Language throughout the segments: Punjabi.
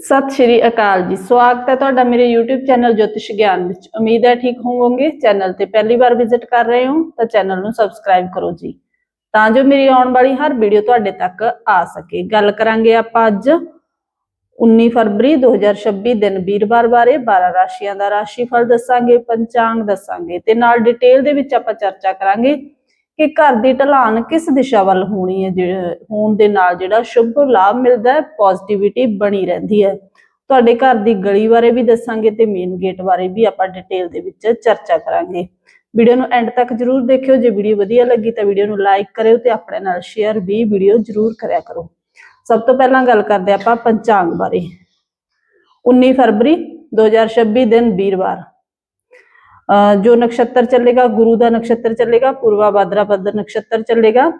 ਸਤਿ ਸ਼੍ਰੀ ਅਕਾਲ ਜੀ। ਸਵਾਗਤ ਹੈ ਤੁਹਾਡਾ ਮੇਰੇ YouTube ਚੈਨਲ ਜੋਤਿਸ਼ ਗਿਆਨ ਵਿੱਚ। ਉਮੀਦ ਹੈ ਠੀਕ ਹੋਵੋਗੇ। ਚੈਨਲ ਤੇ ਪਹਿਲੀ ਵਾਰ ਵਿਜ਼ਿਟ ਕਰ ਰਹੇ ਹੋ ਤਾਂ ਚੈਨਲ ਨੂੰ ਸਬਸਕ੍ਰਾਈਬ ਕਰੋ ਜੀ। ਤਾਂ ਜੋ ਮੇਰੀ ਆਉਣ ਵਾਲੀ ਹਰ ਵੀਡੀਓ ਤੁਹਾਡੇ ਤੱਕ ਆ ਸਕੇ। ਗੱਲ ਕਰਾਂਗੇ ਆਪਾਂ ਅੱਜ 19 ਫਰਵਰੀ 2026 ਦਿਨ ਵੀਰਵਾਰ ਬਾਰੇ। 12 ਰਾਸ਼ੀਆਂ ਦਾ ਰਾਸ਼ੀਫਲ ਦੱਸਾਂਗੇ, ਪੰਚਾਂਗ ਦੱਸਾਂਗੇ ਤੇ ਨਾਲ ਡਿਟੇਲ ਦੇ ਵਿੱਚ ਆਪਾਂ ਚਰਚਾ ਕਰਾਂਗੇ। ਕਿ ਘਰ ਦੀ ਢਲਾਨ ਕਿਸ ਦਿਸ਼ਾ ਵੱਲ ਹੋਣੀ ਹੈ ਜਿਹੜਾ ਹੋਣ ਦੇ ਨਾਲ ਜਿਹੜਾ ਸ਼ੁਭ ਲਾਭ ਮਿਲਦਾ ਹੈ ਪੋਜ਼ਿਟਿਵਿਟੀ ਬਣੀ ਰਹਿੰਦੀ ਹੈ। ਤੁਹਾਡੇ ਘਰ ਦੀ ਗਲੀ ਬਾਰੇ ਵੀ ਦੱਸਾਂਗੇ ਤੇ ਮੇਨ ਗੇਟ ਬਾਰੇ ਵੀ ਆਪਾਂ ਡਿਟੇਲ ਦੇ ਵਿੱਚ ਚਰਚਾ ਕਰਾਂਗੇ। ਵੀਡੀਓ ਨੂੰ ਐਂਡ ਤੱਕ ਜਰੂਰ ਦੇਖਿਓ, ਜੇ ਵੀਡੀਓ ਵਧੀਆ ਲੱਗੀ ਤਾਂ ਵੀਡੀਓ ਨੂੰ ਲਾਈਕ ਕਰਿਓ ਤੇ ਆਪਣੇ ਨਾਲ ਸ਼ੇਅਰ ਵੀ ਵੀਡੀਓ ਜਰੂਰ ਕਰਿਆ ਕਰੋ। ਸਭ ਤੋਂ ਪਹਿਲਾਂ ਗੱਲ ਕਰਦੇ ਆਪਾਂ ਪੰਚਾਂਗ ਬਾਰੇ। 19 ਫਰਵਰੀ 2026 ਦਿਨ ਵੀਰਵਾਰ। ਅਹ, ਜੋ ਨਕਸ਼ਤਰ ਚੱਲੇਗਾ, ਗੁਰੂ ਦਾ ਨਕਸ਼ਤਰ ਚੱਲੇਗਾ, ਪੂਰਵਾ ਭਾਦਰਾਪਦ ਨਕਸ਼ਤਰ ਚੱਲੇਗਾ।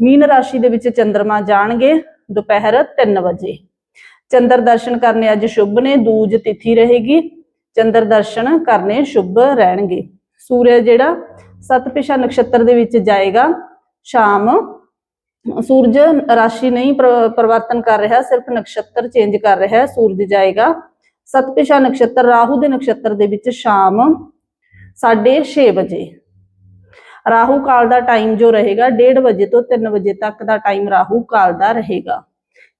ਮੀਨ ਰਾਸ਼ੀ ਦੇ ਵਿੱਚ ਚੰ드ਰਮਾ ਜਾਣਗੇ, ਦੁਪਹਿਰ 3 ਵਜੇ। ਚੰਦਰ ਦਰਸ਼ਨ ਕਰਨੇ ਅੱਜ ਸ਼ੁਭ ਨੇ, ਦੂਜ ਤਿਥੀ ਰਹੇਗੀ। ਚੰਦਰ ਦਰਸ਼ਨ ਕਰਨੇ ਸ਼ੁਭ ਰਹਿਣਗੇ। ਸੂਰਜ ਜਿਹੜਾ ਸਤਪਿਸ਼ਾ ਨਕਸ਼ਤਰ ਦੇ ਵਿੱਚ ਜਾਏਗਾ। ਸ਼ਾਮ, ਸੂਰਜ ਰਾਸ਼ੀ ਨਹੀਂ ਪਰਿਵਰਤਨ ਕਰ ਰਿਹਾ, ਸਿਰਫ ਨਕਸ਼ਤਰ ਚੇਂਜ ਕਰ ਰਿਹਾ, ਸੂਰਜ ਜਾਏਗਾ। ਸਤਪਿਸ਼ਾ ਨਕਸ਼ਤਰ, ਰਾਹੂ ਦੇ ਨਕਸ਼ਤਰ ਦੇ ਵਿੱਚ ਸ਼ਾਮ 6:30 ਵਜੇ। ਰਾਹੂ ਕਾਲ ਦਾ ਟਾਈਮ ਜੋ ਰਹੇਗਾ 1:30 ਵਜੇ ਤੋਂ 3 ਵਜੇ ਤੱਕ ਦਾ ਟਾਈਮ ਰਾਹੂ ਕਾਲ ਦਾ ਰਹੇਗਾ।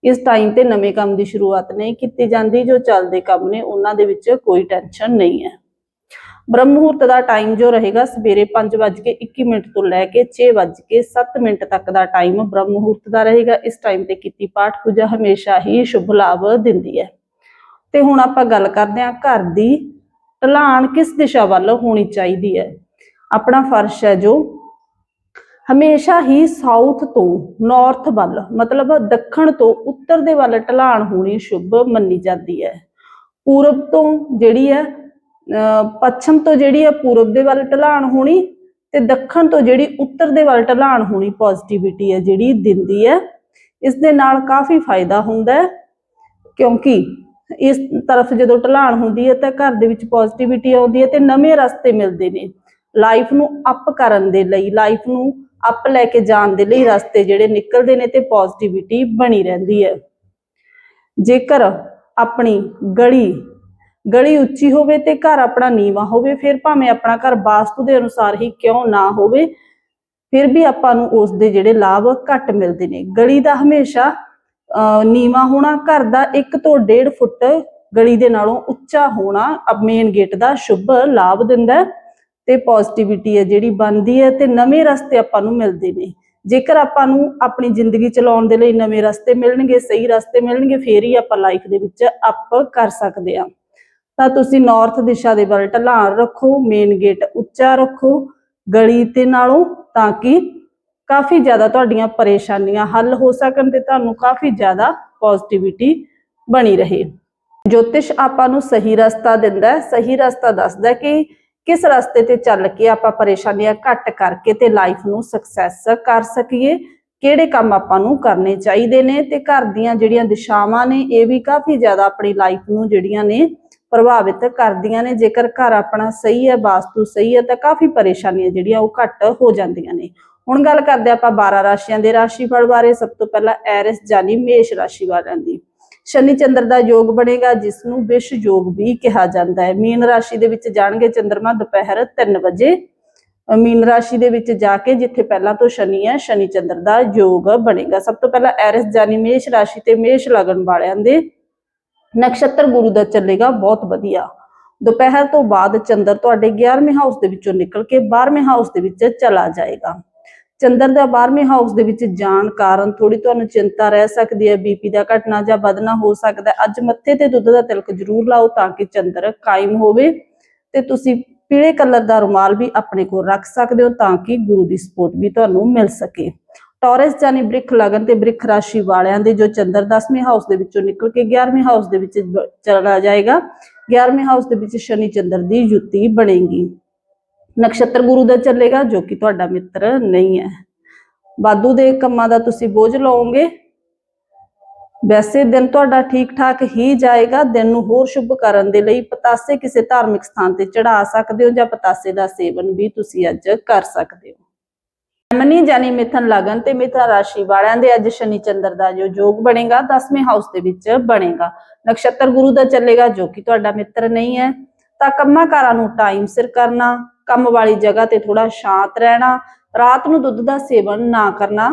ਇਸ ਟਾਈਮ ਤੇ ਨਵੇਂ ਕੰਮ ਦੀ ਸ਼ੁਰੂਆਤ ਨਹੀਂ ਕੀਤੀ ਜਾਂਦੀ, ਜੋ ਚੱਲਦੇ ਕੰਮ ਨੇ, ਉਹਨਾਂ ਦੇ ਵਿੱਚ ਕੋਈ ਟੈਨਸ਼ਨ ਨਹੀਂ ਹੈ। ਬ੍ਰਹਮ ਮੁਹੂਰਤ ਦਾ ਟਾਈਮ ਜੋ ਰਹੇਗਾ, ਸਵੇਰੇ 5:21 ਮਿੰਟ ਤੋਂ ਲੈ ਕੇ 6:07 ਮਿੰਟ ਤੱਕ ਦਾ ਟਾਈਮ ਬ੍ਰਹਮ ਮੁਹੂਰਤ ਦਾ ਰਹੇਗਾ। ਇਸ ਟਾਈਮ ਤੇ ਕੀਤੀ ਪਾਠ ਪੂਜਾ ਹਮੇਸ਼ਾ ਹੀ ਸ਼ੁਭ ਲਾਭ ਦਿੰਦੀ ਹੈ। ਤੇ ਹੁਣ ਆਪਾਂ ਗੱਲ ਕਰਦੇ ਹਾਂ ਘਰ ਦੀ ਢਲਾਣ ਕਿਸ ਦਿਸ਼ਾ ਵੱਲ ਹੋਣੀ ਚਾਹੀਦੀ ਹੈ? ਆਪਣਾ ਫਰਸ਼ ਹੈ ਜੋ ਹਮੇਸ਼ਾ ਹੀ ਸਾਊਥ ਤੋਂ ਨਾਰਥ ਵੱਲ, ਮਤਲਬ ਦੱਖਣ ਤੋਂ ਉੱਤਰ ਦੇ ਵੱਲ ਢਲਾਣ ਹੋਣੀ ਸ਼ੁਭ ਮੰਨੀ ਜਾਂਦੀ ਹੈ। ਪੂਰਬ ਤੋਂ ਜਿਹੜੀ ਹੈ, ਅਹ ਪੱਛਮ ਤੋਂ ਜਿਹੜੀ ਹੈ ਪੂਰਬ ਦੇ ਵੱਲ ਢਲਾਣ ਹੋਣੀ ਤੇ ਦੱਖਣ ਤੋਂ ਜਿਹੜੀ ਉੱਤਰ ਦੇ ਵੱਲ ਢਲਾਣ ਹੋਣੀ ਪੋਜ਼ਿਟਿਵਿਟੀ ਹੈ, ਜਿਹੜੀ ਦਿੰਦੀ ਹੈ, ਇਸ ਦੇ ਨਾਲ ਕਾਫੀ ਫਾਇਦਾ ਹੁੰਦਾ ਹੈ ਕਿਉਂਕਿ ਇਸ ਤਰਫ ਜਦੋਂ ਢਲਾਣ ਹੁੰਦੀ ਹੈ ਤਾਂ ਘਰ ਦੇ ਵਿੱਚ ਪੋਜ਼ਿਟਿਵਿਟੀ ਆਉਂਦੀ ਹੈ ਤੇ ਨਵੇਂ ਰਸਤੇ ਮਿਲਦੇ ਨੇ। ਲਾਈਫ ਨੂੰ ਅਪ ਕਰਨ ਦੇ ਲਈ ਲਾਈਫ ਨੂੰ ਅਪ ਲੈ ਕੇ ਜਾਣ ਦੇ ਲਈ ਰਸਤੇ ਜਿਹੜੇ ਨਿਕਲਦੇ ਨੇ ਤੇ ਪੋਜ਼ਿਟਿਵਿਟੀ ਬਣੀ ਰਹਿੰਦੀ ਹੈ। ਜੇਕਰ ਆਪਣੀ ਗਲੀ ਗਲੀ ਉੱਚੀ ਹੋਵੇ ਤੇ ਘਰ ਆਪਣਾ ਨੀਵਾ ਹੋਵੇ, ਫਿਰ ਭਾਵੇਂ ਆਪਣਾ ਘਰ ਵਾਸਤੂ ਦੇ ਅਨੁਸਾਰ ਹੀ ਕਿਉਂ ਨਾ ਹੋਵੇ, ਫਿਰ ਵੀ ਆਪਾਂ ਨੂੰ ਉਸ ਦੇ ਜਿਹੜੇ ਲਾਭ ਘੱਟ ਮਿਲਦੇ ਨੇ। ਗਲੀ ਦਾ ਹਮੇਸ਼ਾ ਨੀਵਾਂ ਹੋਣਾ, ਘਰ ਦਾ 1 ਤੋਂ 1.5 ਫੁੱਟ ਗਲੀ ਦੇ ਨਾਲੋਂ ਉੱਚਾ ਹੋਣਾ ਮੇਨ ਗੇਟ ਦਾ ਸ਼ੁਭ ਲਾਭ ਦਿੰਦਾ ਤੇ ਪੋਜ਼ਿਟਿਵਿਟੀ ਹੈ ਜਿਹੜੀ ਬਣਦੀ ਹੈ ਤੇ ਨਵੇਂ ਰਸਤੇ ਆਪਾਂ ਨੂੰ ਮਿਲਦੇ ਨੇ। ਜੇਕਰ ਆਪਾਂ ਨੂੰ ਆਪਣੀ ਜ਼ਿੰਦਗੀ ਚਲਾਉਣ ਦੇ ਲਈ ਨਵੇਂ ਰਸਤੇ ਮਿਲਣਗੇ, ਸਹੀ ਰਸਤੇ ਮਿਲਣਗੇ, ਫੇਰ ਹੀ ਆਪਾਂ ਲਾਈਫ ਦੇ ਵਿੱਚ ਅਪ ਕਰ ਸਕਦੇ ਹਾਂ। ਤਾਂ ਤੁਸੀਂ ਨਾਰਥ ਦਿਸ਼ਾ ਦੇ ਵੱਲ ਢਲਾਣ ਰੱਖੋ ਮੇਨ ਗੇਟ ਉੱਚਾ ਰੱਖੋ, ਗਲੀ ਤੇ ਨਾਲੋਂ ਤਾਂ ਕਿ ਕਾਫੀ ਜ਼ਿਆਦਾ ਤੁਹਾਡੀਆਂ ਪਰੇਸ਼ਾਨੀਆਂ ਹੱਲ ਹੋ ਸਕਣ ਤੇ ਤੁਹਾਨੂੰ ਕਾਫੀ ਜ਼ਿਆਦਾ ਪੋਜ਼ਿਟਿਵਿਟੀ ਬਣੀ ਰਹੇ। ਜੋਤਿਸ਼ ਆਪਾਂ ਨੂੰ ਸਹੀ ਰਸਤਾ ਦਿੰਦਾ ਹੈ, ਸਹੀ ਰਸਤਾ ਦੱਸਦਾ ਕਿ ਕਿਸ ਰਸਤੇ ਤੇ ਚੱਲ ਕੇ ਆਪਾਂ ਪਰੇਸ਼ਾਨੀਆਂ ਘੱਟ ਕਰਕੇ ਤੇ ਲਾਈਫ ਨੂੰ ਸਕਸੈਸ ਕਰ ਸਕੀਏ, ਕਿਹੜੇ ਕੰਮ ਆਪਾਂ ਨੂੰ ਕਰਨੇ ਚਾਹੀਦੇ ਨੇ ਤੇ ਘਰ ਦੀਆਂ ਜਿਹੜੀਆਂ ਦਿਸ਼ਾਵਾਂ ਨੇ, ਇਹ ਵੀ ਕਾਫੀ ਜ਼ਿਆਦਾ ਆਪਣੀ ਲਾਈਫ ਨੂੰ ਜਿਹੜੀਆਂ ਨੇ ਪ੍ਰਭਾਵਿਤ ਕਰਦੀਆਂ ਨੇ। ਜੇਕਰ ਘਰ ਆਪਣਾ ਸਹੀ ਹੈ, ਵਾਸਤੂ ਸਹੀ ਹੈ, ਤਾਂ ਕਾਫੀ ਪਰੇਸ਼ਾਨੀਆਂ ਜਿਹੜੀਆਂ ਉਹ ਘੱਟ ਹੋ ਜਾਂਦੀਆਂ ਨੇ। ਹੁਣ ਗੱਲ ਕਰਦੇ ਆਪਾਂ 12 ਰਾਸ਼ੀਆਂ ਦੇ ਰਾਸ਼ੀਫਲ ਬਾਰੇ। ਸਭ ਤੋਂ ਪਹਿਲਾਂ ਐਰਿਸ ਜਾਨੀ ਮੇਸ਼ ਰਾਸ਼ੀ ਵਾਲਿਆਂ ਦੀ। ਸ਼ਨੀ ਚੰਦਰ ਦਾ ਯੋਗ ਬਣੇਗਾ ਜਿਸ ਨੂੰ ਵਿਸ਼ ਯੋਗ ਵੀ ਕਿਹਾ ਜਾਂਦਾ ਹੈ। ਮੀਨ ਰਾਸ਼ੀ ਦੇ ਵਿੱਚ ਜਾਣਗੇ ਚੰਦਰਮਾ ਦੁਪਹਿਰ 3 ਵਜੇ। ਮੀਨ ਰਾਸ਼ੀ ਦੇ ਵਿੱਚ ਜਾ ਕੇ ਜਿੱਥੇ ਪਹਿਲਾਂ ਤੋਂ ਸ਼ਨੀ ਹੈ, ਸ਼ਨੀ ਚੰਦਰ ਦਾ ਯੋਗ ਬਣੇਗਾ। ਸਭ ਤੋਂ ਪਹਿਲਾਂ ਐਰਿਸ ਜਾਨੀ ਮੇਸ਼ ਰਾਸ਼ੀ ਤੇ ਮੇਸ਼ ਲਗਨ ਵਾਲਿਆਂ ਦੇ। ਨਕਸ਼ਤਰ ਗੁਰੂ ਦਾ ਚੱਲੇਗਾ, ਬਹੁਤ ਵਧੀਆ। ਦੁਪਹਿਰ ਤੋਂ ਬਾਅਦ ਚੰਦਰ ਤੁਹਾਡੇ 11ਵੇਂ ਹਾਊਸ ਦੇ ਵਿੱਚੋਂ ਨਿਕਲ ਕੇ 12ਵੇਂ ਹਾਊਸ ਦੇ ਵਿੱਚ ਚਲਾ ਜਾਏਗਾ। ਚੰਦਰ ਦਾ 12ਵੇਂ ਹਾਊਸ ਦੇ ਵਿੱਚ ਜਾਣ ਕਾਰਨ ਥੋੜੀ ਤੁਹਾਨੂੰ ਚਿੰਤਾ ਰਹਿ ਸਕਦੀ ਹੈ, ਬੀਪੀ ਦਾ ਘਟਣਾ ਜਾਂ ਵਧਣਾ ਹੋ ਸਕਦਾ ਹੈ। ਅੱਜ ਮੱਥੇ ਤੇ ਦੁੱਧ ਦਾ ਤਿਲਕ ਜ਼ਰੂਰ ਲਾਓ ਤਾਂ ਕਿ ਚੰਦਰ ਕਾਇਮ ਹੋਵੇ ਤੇ ਤੁਸੀਂ ਪੀਲੇ ਕਲਰ ਦਾ ਰੁਮਾਲ ਵੀ ਆਪਣੇ ਕੋਲ ਰੱਖ ਸਕਦੇ ਹੋ ਤਾਂ ਕਿ ਗੁਰੂ ਦੀ ਸਪੋਰਟ ਵੀ ਤੁਹਾਨੂੰ ਮਿਲ ਸਕੇ। ਟੌਰਸ ਜਾਨੀ ਬ੍ਰਿਖ ਲਗਨ ਤੇ ਬ੍ਰਿਖ ਰਾਸ਼ੀ ਵਾਲਿਆਂ ਦੇ ਜੋ ਚੰਦਰ 10ਵੇਂ ਹਾਊਸ ਦੇ ਵਿੱਚੋਂ ਨਿਕਲ ਕੇ 11ਵੇਂ ਹਾਊਸ ਦੇ ਵਿੱਚ ਚਲਾ ਜਾਏਗਾ। 11ਵੇਂ ਹਾਊਸ ਦੇ ਵਿੱਚ ਸ਼ਨੀ ਚੰਦਰ ਦੀ ਯੁਤੀ ਬਣੇਗੀ। ਨਕਸ਼ਤਰ ਗੁਰੂ ਦਾ ਚੱਲੇਗਾ, ਜੋ ਕਿ ਤੁਹਾਡਾ ਮਿੱਤਰ ਨਹੀਂ ਹੈ। ਬਾਦੂ ਦੇ ਕੰਮਾਂ ਦਾ ਤੁਸੀਂ ਬੋਝ ਲਓਗੇ। ਵੈਸੇ ਦਿਨ ਤੁਹਾਡਾ ਠੀਕ ਠਾਕ ਹੀ ਜਾਏਗਾ। ਦਿਨ ਨੂੰ ਹੋਰ ਸ਼ੁਭ ਕਰਨ ਦੇ ਲਈ ਪਤਾਸੇ ਕਿਸੇ ਧਾਰਮਿਕ ਸਥਾਨ ਤੇ ਚੜਾ ਸਕਦੇ ਹੋ ਜਾਂ ਪਤਾਸੇ ਦਾ ਸੇਵਨ ਵੀ ਤੁਸੀਂ ਅੱਜ ਕਰ ਸਕਦੇ ਹੋ। ਮਨੀ ਜਾਨੀ ਮਿਥਨ ਲਗਨ ਤੇ ਮਿਥਨ ਰਾਸ਼ੀ ਵਾਲਿਆਂ ਦੇ ਅੱਜ ਸ਼ਨੀ ਚੰਦਰ ਦਾ ਜੋ ਯੋਗ ਬਣੇਗਾ 10ਵੇਂ ਹਾਊਸ ਦੇ ਵਿੱਚ ਬਣੇਗਾ। ਨਕਸ਼ਤਰ ਗੁਰੂ ਦਾ ਚੱਲੇਗਾ, ਜੋ ਕਿ ਤੁਹਾਡਾ ਮਿੱਤਰ ਨਹੀਂ ਹੈ। ਤਾਂ ਕੰਮਾਂ ਕਾਰਾਂ ਨੂੰ ਟਾਈਮ ਸਿਰ ਕਰਨਾ ਕੰਮ ਵਾਲੀ ਜਗ੍ਹਾ ਤੇ ਥੋੜਾ ਸ਼ਾਂਤ ਰਹਿਣਾ, ਰਾਤ ਨੂੰ ਦੁੱਧ ਦਾ ਸੇਵਨ ਨਾ ਕਰਨਾ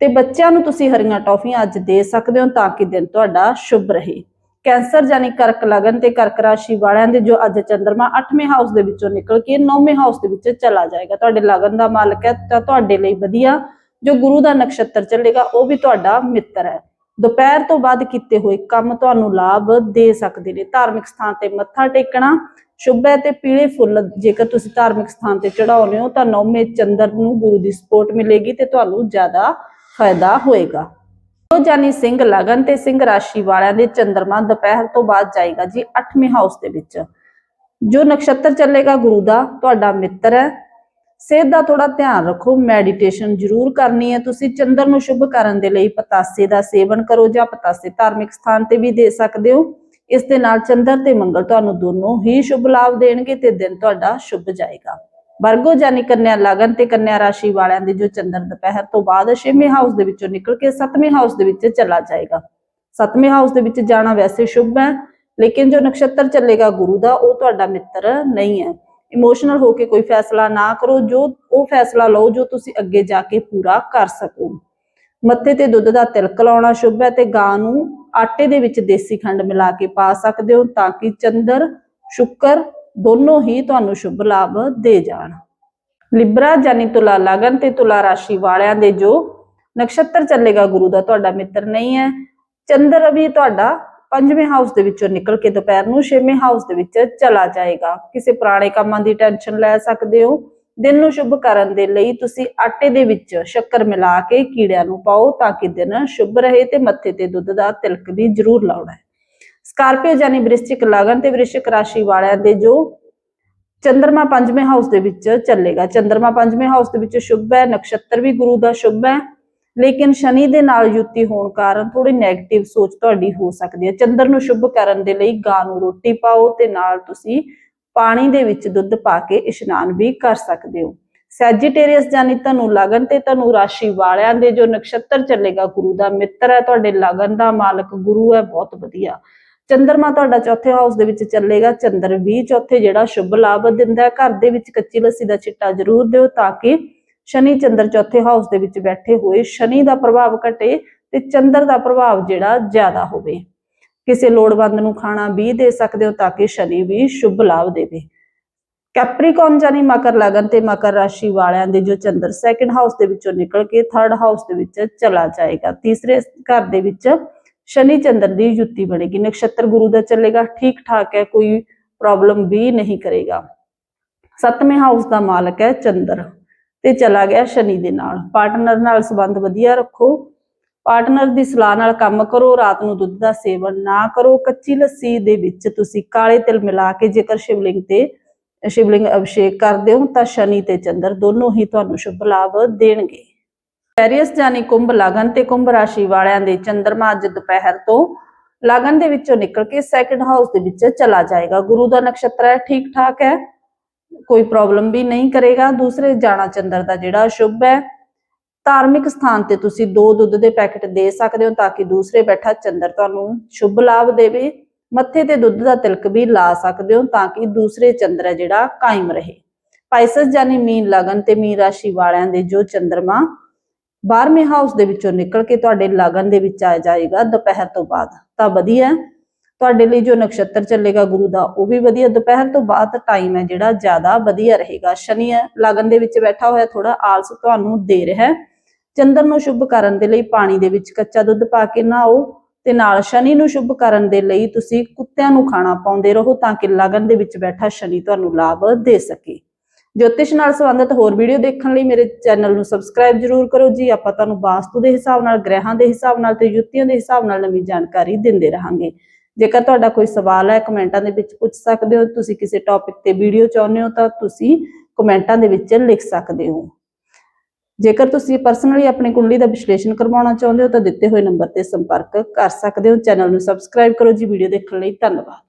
ਤੇ ਬੱਚਿਆਂ ਨੂੰ ਤੁਸੀਂ ਹਰੀਆਂ ਟੌਫੀਆਂ ਅੱਜ ਦੇ ਸਕਦੇ ਹੋ ਤਾਂ ਕਿ ਦਿਨ ਤੁਹਾਡਾ ਸ਼ੁਭ ਰਹੇ। ਕੈਂਸਰ ਯਾਨੀ ਕਰਕ ਲਗਨ ਤੇ ਕਰਕ ਰਾਸ਼ੀ ਵਾਲਿਆਂ ਦੇ ਜੋ ਅੱਜ ਚੰਦਰਮਾ 8ਵੇਂ ਹਾਊਸ ਦੇ ਵਿੱਚੋਂ ਨਿਕਲ ਕੇ 9ਵੇਂ ਹਾਊਸ ਦੇ ਵਿੱਚ ਚਲਾ ਜਾਏਗਾ। ਤੁਹਾਡੇ ਲਗਨ ਦਾ ਮਾਲਕ ਹੈ ਤਾਂ ਤੁਹਾਡੇ ਲਈ ਵਧੀਆ। ਜੋ ਗੁਰੂ ਦਾ ਨਕਸ਼ਤਰ ਚੱਲੇਗਾ, ਉਹ ਵੀ ਤੁਹਾਡਾ ਮਿੱਤਰ ਹੈ। ਦੁਪਹਿਰ ਤੋਂ ਬਾਅਦ ਕੀਤੇ ਹੋਏ ਕੰਮ ਤੁਹਾਨੂੰ ਲਾਭ ਦੇ ਸਕਦੇ ਨੇ। ਧਾਰਮਿਕ ਸਥਾਨ ਤੇ ਮੱਥਾ ਟੇਕਣਾ, ਸ਼ੁਭ ਹੈ ਤੇ ਪੀਲੇ ਫੁੱਲ ਜੇਕਰ ਤੁਸੀਂ ਧਾਰਮਿਕ ਸਥਾਨ ਤੇ ਚੜਾਉਨੇ ਹੋ ਤਾਂ ਨੌਵੇਂ ਚੰਦਰ ਨੂੰ ਗੁਰੂ ਦੀ ਸਪੋਰਟ ਮਿਲੇਗੀ ਤੇ ਤੁਹਾਨੂੰ ਜ਼ਿਆਦਾ ਫਾਇਦਾ ਹੋਏਗਾ। ਉਹ ਸਿੰਘ ਲਗਨ ਤੇ ਸਿੰਘ ਰਾਸ਼ੀ ਵਾਲਿਆਂ ਦੇ ਚੰਦਰਮਾ ਦੁਪਹਿਰ ਤੋਂ ਬਾਅਦ ਜਾਏਗਾ ਜੀ 8ਵੇਂ ਹਾਊਸ ਦੇ ਵਿੱਚ। ਜੋ ਨਕਸ਼ਤਰ ਚੱਲੇਗਾ ਗੁਰੂ ਦਾ, ਤੁਹਾਡਾ ਮਿੱਤਰ ਹੈ। ਸਿਹਤ ਦਾ ਥੋੜਾ ਧਿਆਨ ਰੱਖੋ ਮੈਡੀਟੇਸ਼ਨ ਜ਼ਰੂਰ ਕਰਨੀ ਹੈ ਤੁਸੀਂ, ਚੰਦਰ ਨੂੰ ਸ਼ੁਭ ਕਰਨ ਦੇ ਲਈ ਪਤਾਸੇ ਦਾ ਸੇਵਨ ਕਰੋ ਜਾਂ ਪਤਾਸੇ ਧਾਰਮਿਕ ਸਥਾਨ ਤੇ ਵੀ ਦੇ ਸਕਦੇ ਹੋ। ਇਸ ਦੇ ਨਾਲ ਚੰਦਰ ਤੇ ਮੰਗਲ ਤੁਹਾਨੂੰ ਦੋਨੋਂ ਹੀ ਸ਼ੁਭ ਲਾਭ ਦੇਣਗੇ ਤੇ ਦਿਨ ਤੁਹਾਡਾ ਸ਼ੁਭ ਜਾਏਗਾ। ਵਰਗੋ ਜਾਨੀ ਕੰਨਿਆ ਲਗਨ ਤੇ ਕੰਨਿਆ ਰਾਸ਼ੀ ਵਾਲਿਆਂ ਦੇ ਜੋ ਚੰਦਰ ਦੁਪਹਿਰ ਤੋਂ ਬਾਅਦ ਛੇਵੇਂ ਹਾਊਸ ਦੇ ਵਿੱਚੋਂ ਨਿਕਲ ਕੇ ਸੱਤਵੇਂ ਹਾਊਸ ਦੇ ਵਿੱਚ ਚਲਾ ਜਾਏਗਾ। ਸੱਤਵੇਂ ਹਾਊਸ ਦੇ ਵਿੱਚ ਜਾਣਾ ਵੈਸੇ ਸ਼ੁਭ ਹੈ, ਲੇਕਿਨ ਜੋ ਨਕਸ਼ਤਰ ਚੱਲੇਗਾ ਗੁਰੂ ਦਾ, ਉਹ ਤੁਹਾਡਾ ਮਿੱਤਰ ਨਹੀਂ ਹੈ। ਇਮੋਸ਼ਨਲ ਹੋ ਕੇ ਕੋਈ ਫੈਸਲਾ ਨਾ ਕਰੋ, ਜੋ ਉਹ ਫੈਸਲਾ ਲਓ, ਜੋ ਤੁਸੀਂ ਅੱਗੇ ਜਾ ਕੇ ਪੂਰਾ ਕਰ ਸਕੋ। ਮੱਥੇ ਤੇ ਦੁੱਧ ਦਾ ਤਿਲਕ ਲਾਉਣਾ ਸ਼ੁਭ ਹੈ ਤੇ ਗਾਂ ਨੂੰ ਆਟੇ ਦੇ ਵਿੱਚ ਦੇਸੀ ਖੰਡ ਮਿਲਾ ਕੇ ਪਾ ਸਕਦੇ ਹੋ ਤਾਂ ਕਿ ਚੰਦਰ, ਸ਼ੁੱਕਰ ਦੋਨੋਂ ਹੀ ਤੁਹਾਨੂੰ ਸ਼ੁਭ ਲਾਭ ਦੇ ਜਾਣ। ਲਿਬਰਾ ਜਾਨੀ ਤੁਲਾ ਲਗਨ ਤੇ ਤੁਲਾ ਰਾਸ਼ੀ ਵਾਲਿਆਂ ਦੇ ਜੋ ਨਕਸ਼ਤਰ ਚੱਲੇਗਾ, ਗੁਰੂ ਦਾ ਤੁਹਾਡਾ ਮਿੱਤਰ ਨਹੀਂ ਹੈ। ਚੰਦਰ ਵੀ ਤੁਹਾਡਾ ਪੰਜਵੇਂ ਹਾਊਸ ਦੇ ਵਿੱਚੋਂ ਨਿਕਲ ਕੇ ਦੁਪਹਿਰ ਨੂੰ ਛੇਵੇਂ ਹਾਊਸ ਦੇ ਵਿੱਚ ਚਲਾ ਜਾਏਗਾ। ਕਿਸੇ ਪੁਰਾਣੇ ਕੰਮਾਂ ਦੀ ਟੈਨਸ਼ਨ ਲੈ ਸਕਦੇ ਹੋ। ਦਿਨ ਨੂੰ ਸ਼ੁਭ ਕਰਨ ਦੇ ਲਈ ਤੁਸੀਂ ਆਟੇ ਦੇ ਵਿੱਚ ਸ਼ੱਕਰ ਮਿਲਾ ਕੇ ਕੀੜਿਆਂ ਨੂੰ ਪਾਓ ਤਾਂ ਕਿ ਦਿਨ ਸ਼ੁਭ ਰਹੇ ਤੇ ਮੱਥੇ ਤੇ ਦੁੱਧ ਦਾ ਤਿਲਕ ਵੀ ਜ਼ਰੂਰ ਲਾਉਣਾ ਹੈ। ਸਕਾਰਪੀਓ ਜਾਨੀ ਵ੍ਰਿਸ਼ਚਿਕ ਲਗਨ ਤੇ ਵ੍ਰਿਸ਼ਚਿਕ ਰਾਸ਼ੀ ਵਾਲਿਆਂ ਦੇ ਜੋ ਚੰਦਰਮਾ ਪੰਜਵੇਂ ਹਾਊਸ ਦੇ ਵਿੱਚ ਚੱਲੇਗਾ। ਚੰਦਰਮਾ ਪੰਜਵੇਂ ਹਾਊਸ ਦੇ ਵਿੱਚ ਸ਼ੁਭ ਹੈ, ਨਕਸ਼ਤਰ ਵੀ ਗੁਰੂ ਦਾ ਸ਼ੁਭ ਹੈ। ਲੇਕਿਨ ਸ਼ਨੀ ਦੇ ਨਾਲ ਯੁਤੀ ਹੋਣ ਕਾਰਨ ਥੋੜੀ 네ਗੇਟਿਵ ਸੋਚ ਤੁਹਾਡੀ ਹੋ ਸਕਦੀ ਹੈ। ਚੰਦਰ ਨੂੰ ਸ਼ੁਭ ਕਰਨ ਦੇ ਲਈ ਗਾਂ ਨੂੰ ਰੋਟੀ ਪਾਓ ਤੇ ਨਾਲ ਤੁਸੀਂ ਪਾਣੀ ਦੇ ਵਿੱਚ ਦੁੱਧ ਪਾ ਕੇ ਇਸ਼ਨਾਨ ਵੀ ਕਰ ਸਕਦੇ ਹੋ। ਸੈਜੀਟੇਰੀਅਸ ਜਾਨੀ ਧਨੂ ਲਗਨ ਤੇ ਧਨੂ ਰਾਸ਼ੀ ਵਾਲਿਆਂ ਦੇ ਜੋ ਨਕਸ਼ਤਰ ਚੱਲੇਗਾ, ਗੁਰੂ ਦਾ ਮਿੱਤਰ ਹੈ, ਤੁਹਾਡੇ ਲਗਨ ਦਾ ਮਾਲਕ ਗੁਰੂ ਹੈ, ਬਹੁਤ ਵਧੀਆ। ਚੰਦਰਮਾ ਤੁਹਾਡਾ ਚੌਥੇ ਹਾਊਸ ਦੇ ਵਿੱਚ ਚੱਲੇਗਾ, ਚੰਦਰ ਵੀ ਚੌਥੇ ਜਿਹੜਾ ਸ਼ੁਭ ਲਾਭ ਦਿੰਦਾ ਹੈ। ਘਰ ਦੇ ਵਿੱਚ ਕੱਚੀ ਲੱਸੀ ਦਾ ਚਿੱਟਾ ਜ਼ਰੂਰ ਦਿਓ ਤਾਂ ਕਿ ਸ਼ਨੀ ਚੰਦਰ ਚੌਥੇ ਹਾਊਸ ਦੇ ਵਿੱਚ ਬੈਠੇ ਹੋਏ, ਸ਼ਨੀ ਦਾ ਪ੍ਰਭਾਵ ਘਟੇ ਤੇ ਚੰਦਰ ਦਾ ਪ੍ਰਭਾਵ ਜਿਹੜਾ ਜ਼ਿਆਦਾ ਹੋਵੇ। ਕਿਸੇ ਲੋੜਵੰਦ ਨੂੰ ਖਾਣਾ ਵੀ ਦੇ ਸਕਦੇ ਹੋ ਤਾਂ ਕਿ ਸ਼ਨੀ ਵੀ ਸ਼ੁਭ ਲਾਭ ਦੇਵੇ। ਕੈਪਰੀਕੌਨ ਜਾਨੀ ਮਕਰ ਲਗਨ ਤੇ ਮਕਰ ਰਾਸ਼ੀ ਵਾਲਿਆਂ ਦੇ ਜੋ ਚੰਦਰ ਸੈਕੰਡ ਹਾਊਸ ਦੇ ਵਿੱਚੋਂ ਨਿਕਲ ਕੇ ਥਰਡ ਹਾਊਸ ਦੇ ਵਿੱਚ ਚਲਾ ਜਾਏਗਾ। ਤੀਸਰੇ ਘਰ ਦੇ ਵਿੱਚ ਸ਼ਨੀ ਚੰਦਰ ਦੀ ਯੁੱਤੀ ਬਣੇਗੀ। ਨਕਸ਼ਤਰ ਗੁਰੂ ਦਾ ਚੱਲੇਗਾ ਠੀਕ ਠਾਕ ਹੈ, ਕੋਈ ਪ੍ਰੋਬਲਮ ਵੀ ਨਹੀਂ ਕਰੇਗਾ। ਸੱਤਵੇਂ ਹਾਊਸ ਦਾ ਮਾਲਕ ਹੈ ਚੰਦਰ। ਤੇ ਚਲਾ ਗਿਆ ਸ਼ਨੀ ਦੇ ਨਾਲ। ਪਾਰਟਨਰ ਨਾਲ ਸੰਬੰਧ ਵਧੀਆ ਰੱਖੋ। ਪਾਰਟਨਰ ਦੀ ਸਲਾਹ ਨਾਲ ਕੰਮ ਕਰੋ, ਰਾਤ ਨੂੰ ਦੁੱਧ ਦਾ ਸੇਵਨ ਨਾ ਕਰੋ। ਕੱਚੀ ਲੱਸੀ ਦੇ ਵਿੱਚ ਤੁਸੀਂ ਕਾਲੇ ਤਿਲ ਮਿਲਾ ਕੇ ਜੇਕਰ ਸ਼ਿਵਲਿੰਗ ਤੇ, ਸ਼ਿਵਲਿੰਗ ਅਭਿਸ਼ੇਕ ਕਰਦੇ ਹੋ, ਤਾਂ ਸ਼ਨੀ ਤੇ ਚੰਦਰ ਦੋਨੋਂ ਹੀ ਤੁਹਾਨੂੰ ਸ਼ੁਭ ਲਾਭ ਦੇਣਗੇ। ਐਰੀਅਸ ਜਾਨੀ ਕੁੰਭ ਲਗਨ ਤੇ ਕੁੰਭ ਰਾਸ਼ੀ ਵਾਲਿਆਂ ਦੇ ਚੰਦਰਮਾ ਅੱਜ ਦੁਪਹਿਰ ਤੋਂ ਲਗਨ ਦੇ ਵਿੱਚੋਂ ਨਿਕਲ ਕੇ ਸੈਕੰਡ ਹਾਊਸ ਦੇ ਵਿੱਚ ਚਲਾ ਜਾਏਗਾ। ਗੁਰੂ ਦਾ ਨਕਸ਼ਤਰ ਹੈ ਠੀਕ ਠਾਕ ਹੈ। ਕੋਈ ਪ੍ਰੋਬਲਮ ਵੀ ਨਹੀਂ ਕਰੇਗਾ। ਦੂਸਰੇ ਜਾਣਾ ਚੰਦਰ ਦਾ ਜਿਹੜਾ ਸ਼ੁਭ ਹੈ, ਧਾਰਮਿਕ ਸਥਾਨ ਤੇ ਤੁਸੀਂ ਦੋ ਦੁੱਧ ਦੇ ਪੈਕੇਟ ਦੇ ਸਕਦੇ ਹੋ ਤਾਂ ਕਿ ਦੂਸਰੇ ਬੈਠਾ ਚੰਦਰ ਤੁਹਾਨੂੰ ਸ਼ੁਭ ਲਾਭ ਦੇਵੇ। ਮੱਥੇ ਤੇ ਦੁੱਧ ਦਾ ਤਿਲਕ ਵੀ ਲਾ ਸਕਦੇ ਹੋ ਤਾਂ ਕਿ ਦੂਸਰੇ ਚੰਦਰ ਹੈ ਜਿਹੜਾ ਕਾਇਮ ਰਹੇ। ਪਾਈਸਸ ਜਾਨੀ ਮੀਨ ਲਗਨ ਤੇ ਮੀਨ ਰਾਸ਼ੀ ਵਾਲਿਆਂ ਦੇ ਜੋ ਚੰਦਰਮਾ 12ਵੇਂ ਹਾਊਸ ਦੇ ਵਿੱਚੋਂ ਨਿਕਲ ਕੇ ਤੁਹਾਡੇ ਲਗਨ ਦੇ ਵਿੱਚ ਆ ਜਾਏਗਾ ਦੁਪਹਿਰ ਤੋਂ ਬਾਅਦ। ਤਾਂ ਵਧੀਆ। ਤੁਹਾਡੇ ਲਈ ਜੋ ਨਕਸ਼ਤਰ ਚੱਲੇਗਾ ਗੁਰੂ ਦਾ, ਉਹ ਵੀ ਵਧੀਆ। ਦੁਪਹਿਰ ਤੋਂ ਬਾਅਦ ਟਾਈਮ ਹੈ ਜਿਹੜਾ, ਜ਼ਿਆਦਾ ਵਧੀਆ ਰਹੇਗਾ। ਸ਼ਨੀ ਹੈ ਲਗਨ ਦੇ ਵਿੱਚ ਬੈਠਾ ਹੋਇਆ ਥੋੜਾ ਆਲਸ ਤੁਹਾਨੂੰ ਦੇ ਰਿਹਾ ਹੈ। ਚੰਦਰ ਨੂੰ ਸ਼ੁਭ ਕਰਨ ਦੇ ਲਈ ਪਾਣੀ ਦੇ ਵਿੱਚ ਕੱਚਾ ਦੁੱਧ ਪਾ ਕੇ ਨਹਾਓ ਤੇ ਨਾਲ ਸ਼ਨੀ ਨੂੰ ਸ਼ੁਭ ਕਰਨ ਦੇ ਲਈ ਤੁਸੀਂ ਕੁੱਤਿਆਂ ਨੂੰ ਖਾਣਾ ਪਾਉਂਦੇ ਰਹੋ ਤਾਂ ਕਿ ਲਗਨ ਦੇ ਵਿੱਚ ਬੈਠਾ ਸ਼ਨੀ ਤੁਹਾਨੂੰ ਲਾਭ ਦੇ ਸਕੇ। ਜੋਤਿਸ਼ ਨਾਲ ਸੰਬੰਧਿਤ ਹੋਰ ਵੀਡੀਓ ਦੇਖਣ ਲਈ ਮੇਰੇ ਚੈਨਲ ਨੂੰ ਸਬਸਕ੍ਰਾਈਬ ਜਰੂਰ ਕਰੋ ਜੀ। ਆਪਾਂ ਤੁਹਾਨੂੰ ਵਾਸਤੂ ਦੇ ਹਿਸਾਬ ਨਾਲ, ਗ੍ਰਹਿਾਂ ਦੇ ਹਿਸਾਬ ਨਾਲ ਤੇ ਯੁੱਤੀਆਂ ਦੇ ਹਿਸਾਬ ਨਾਲ ਨਵੀਂ ਜਾਣਕਾਰੀ ਦਿੰਦੇ ਰਹਾਂਗੇ। ਜੇਕਰ ਤੁਹਾਡਾ ਕੋਈ ਸਵਾਲ ਹੈ, ਕਮੈਂਟਾਂ ਦੇ ਵਿੱਚ ਪੁੱਛ ਸਕਦੇ ਹੋ, ਤੁਸੀਂ ਕਿਸੇ ਟੌਪਿਕ ਤੇ ਵੀਡੀਓ ਚਾਹੁੰਦੇ ਹੋ ਤਾਂ ਤੁਸੀਂ ਕਮੈਂਟਾਂ ਦੇ ਵਿੱਚ ਲਿਖ ਸਕਦੇ ਹੋ। ਜੇਕਰ ਤੁਸੀਂ ਪਰਸਨਲੀ ਆਪਣੀ ਕੁੰਡਲੀ ਦਾ ਵਿਸ਼ਲੇਸ਼ਣ ਕਰਵਾਉਣਾ ਚਾਹੁੰਦੇ ਹੋ ਤਾਂ ਦਿੱਤੇ ਹੋਏ ਨੰਬਰ ਤੇ ਸੰਪਰਕ ਕਰ ਸਕਦੇ ਹੋ। ਚੈਨਲ ਨੂੰ ਸਬਸਕ੍ਰਾਈਬ ਕਰੋ ਜੀ ਵੀਡੀਓ ਦੇਖਣ ਲਈ ਧੰਨਵਾਦ।